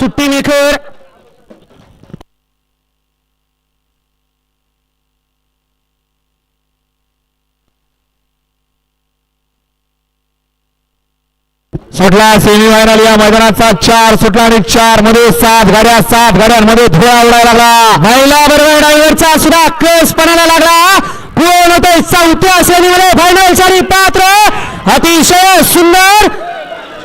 सुट्टी मेकर. सुटला सेमीफायनल या मैदानाचा चार सुटला आणि चारमध्ये सात गाड्या सात गाड्यांमध्ये धुळा उडायला लागला. महिला बरोबर डायव्हरचा सुद्धा केस पणाला लागला. कोण होते चौथ्या सेमीमध्ये फायनलसाठी पात्र. अतिशय सुंदर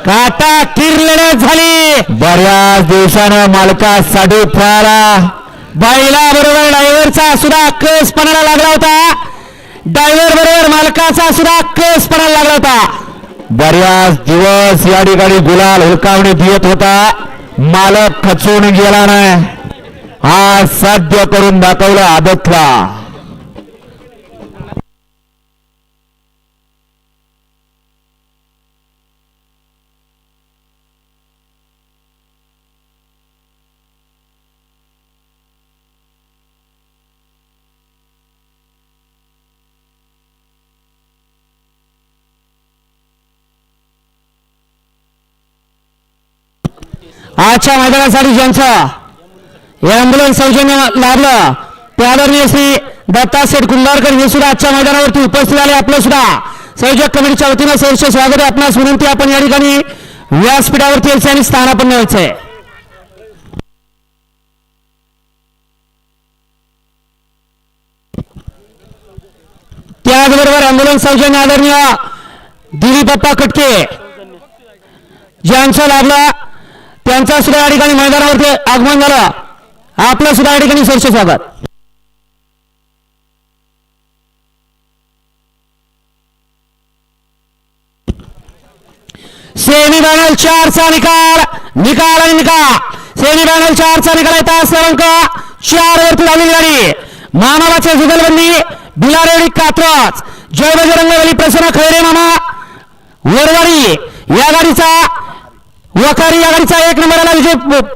काटा किर झाली. बऱ्याच दिवसानं मालका साडू फळाला बाईला बरोबर ड्रायव्हरचा सुद्धा केसपणाला लागला होता. ड्रायव्हर बरोबर मालकाचा सुद्धा केसपणाला लागला होता. बऱ्याच दिवस या ठिकाणी गुलाल हुलकावणी देत होता. मालक खचून गेला नाही. हा साध्य करून दाखवला आदतला आजच्या मैदानासाठी ज्यांचं आंदोलन सौजन्य लाभलं त्या आदरणीय श्री दत्ता शेठ कुंभारकर हे सुद्धा आजच्या मैदानावरती उपस्थित आले. आपलं सुद्धा संयोजक कमिटीच्या वतीनं सहर्ष स्वागत आहे. आपणास विनंती आपण या ठिकाणी व्यासपीठावरती यायचं आणि स्थानापन्न व्हायचंय त्याचबरोबर आंदोलन सौजन्य आदरणीय दिलीप बाप्पा कटके ज्यांचा लाभला त्यांचा सुद्धा या ठिकाणी मैदानावरती आगमन झालं. आपलं सुद्धा या ठिकाणी सरसे स्वागत. सेमीफायनल चारचा निकाल निकाल आणि निकाल. सेमीफायनल चारचा निकाल आहे तास चार वरती झालेली गाडी. मामाबाचे जुगलबंदी बिलारेवडी कात्रज. जय बजरंगबली प्रसन्न खैरे मामा. वरवारी या गाडीचा वखारी आघाडीचा गाडीचा एक नंबरला विजय